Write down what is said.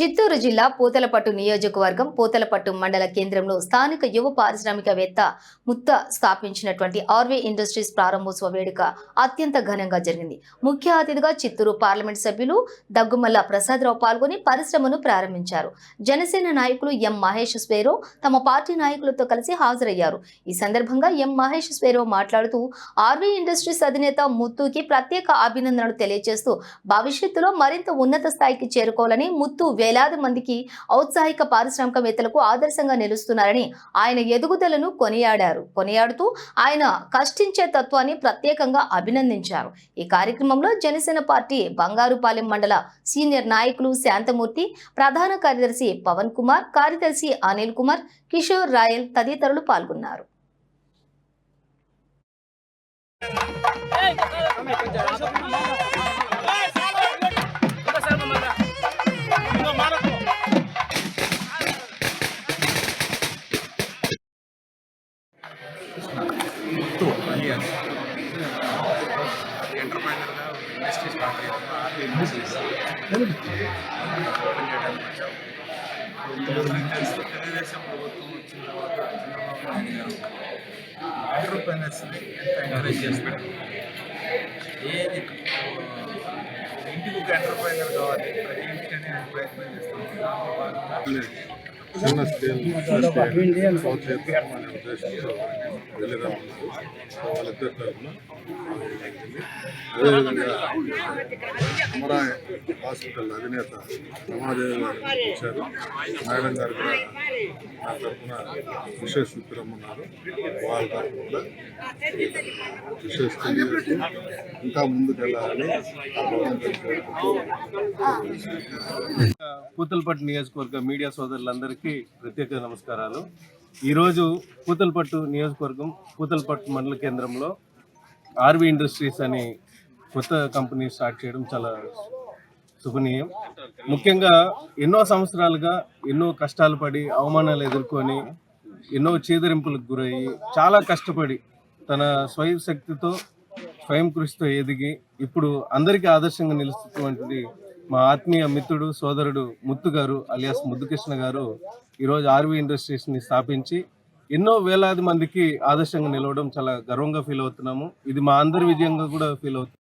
చిత్తూరు జిల్లా పూతలపట్టు నియోజకవర్గం పూతలపట్టు మండల కేంద్రంలో స్థానిక యువ పారిశ్రామికవేత్త ముత్త స్థాపించినటువంటి ఆర్వే ఇండస్ట్రీస్ ప్రారంభోత్సవ వేడుక అత్యంత ఘనంగా జరిగింది. ముఖ్య అతిథిగా చిత్తూరు పార్లమెంట్ సభ్యులు దగ్గుమల్ల ప్రసాదరావు పాల్గొని పరిశ్రమను ప్రారంభించారు. జనసేన నాయకులు ఎం మహేష్ స్వేరో తమ పార్టీ నాయకులతో కలిసి హాజరయ్యారు. ఈ సందర్భంగా ఎం మహేష్ స్వేరో మాట్లాడుతూ ఆర్వే ఇండస్ట్రీస్ అధినేత ముత్తుకి ప్రత్యేక అభినందనలు తెలియజేస్తూ భవిష్యత్తులో మరింత ఉన్నత స్థాయికి చేరుకోవాలని ముత్తు వేలాది మందికి ఔత్సాహిక పారిశ్రామికవేత్తలకు ఆదర్శంగా నిలుస్తున్నారని ఆయన ఎదుగుదలను కొనియాడారు కొనియాడుతూ ఆయన కష్టించే తత్వాన్ని ప్రత్యేకంగా అభినందించారు ఈ కార్యక్రమంలో జనసేన పార్టీ బంగారుపాలెం మండల సీనియర్ నాయకులు శాంతమూర్తి ప్రధాన కార్యదర్శి పవన్ కుమార్ కార్యదర్శి అనిల్ కుమార్ కిషోర్ రాయల్ తదితరులు పాల్గొన్నారు alias ఎంటర్ప్రైనర్గా ఇండస్ట్రీ స్టార్ట్ తెలుసు తెలుగుదేశం ప్రభుత్వం వచ్చిన తర్వాత చంద్రబాబు నాయుడు గారు ఎంటర్ప్రైనర్స్ని ఎంత ఎంకరేజ్ చేస్తారు ఏది ఇంటికి ఒక ఎంటర్ప్రైనర్ కావాలి ప్రతి ఇంటికి నేను ప్రయత్నం చేస్తాను దాంట్లో భాగంగా చిన్న స్కేల్ సౌత్ చేద్దాం అనే ఉద్దేశంతో సో వాళ్ళిద్దరి తరఫున అదేవిధంగా అమరాయ్ హాస్పిటల్ అధినేత రమాదేవి గారు వచ్చారు మేడం గారు కూడా నా తరఫున విశేష రమ్మన్నారు వాళ్ళ తరఫున కూడా విశేష ఇంకా ముందుకెళ్ళాలని వెళ్ళాలని నియోజకవర్గ మీడియా సోదరులందరికీ ప్రత్యేక నమస్కారాలు. ఈరోజు పూతలపట్టు నియోజకవర్గం పూతలపట్టు మండల కేంద్రంలో ఆర్వి ఇండస్ట్రీస్ అని కొత్త కంపెనీ స్టార్ట్ చేయడం చాలా శుభనీయం. ముఖ్యంగా ఎన్నో సంవత్సరాలుగా ఎన్నో కష్టాలు పడి అవమానాలు ఎదుర్కొని ఎన్నో చేదరింపులకు గురయ్యి చాలా కష్టపడి తన స్వయం శక్తితో స్వయం కృషితో ఎదిగి ఇప్పుడు అందరికీ ఆదర్శంగా నిలుస్తున్నటువంటి మా ఆత్మీయ మిత్రుడు సోదరుడు ముత్తు గారు అలియాస్ ముద్దుకృష్ణ గారు ఈరోజు ఆర్వీ ఇండస్ట్రీస్ని స్థాపించి ఎన్నో వేలాది మందికి ఆదర్శంగా నిలవడం చాలా గర్వంగా ఫీల్ అవుతున్నాము. ఇది మా అందరి విజయంగా కూడా ఫీల్ అవుతుంది.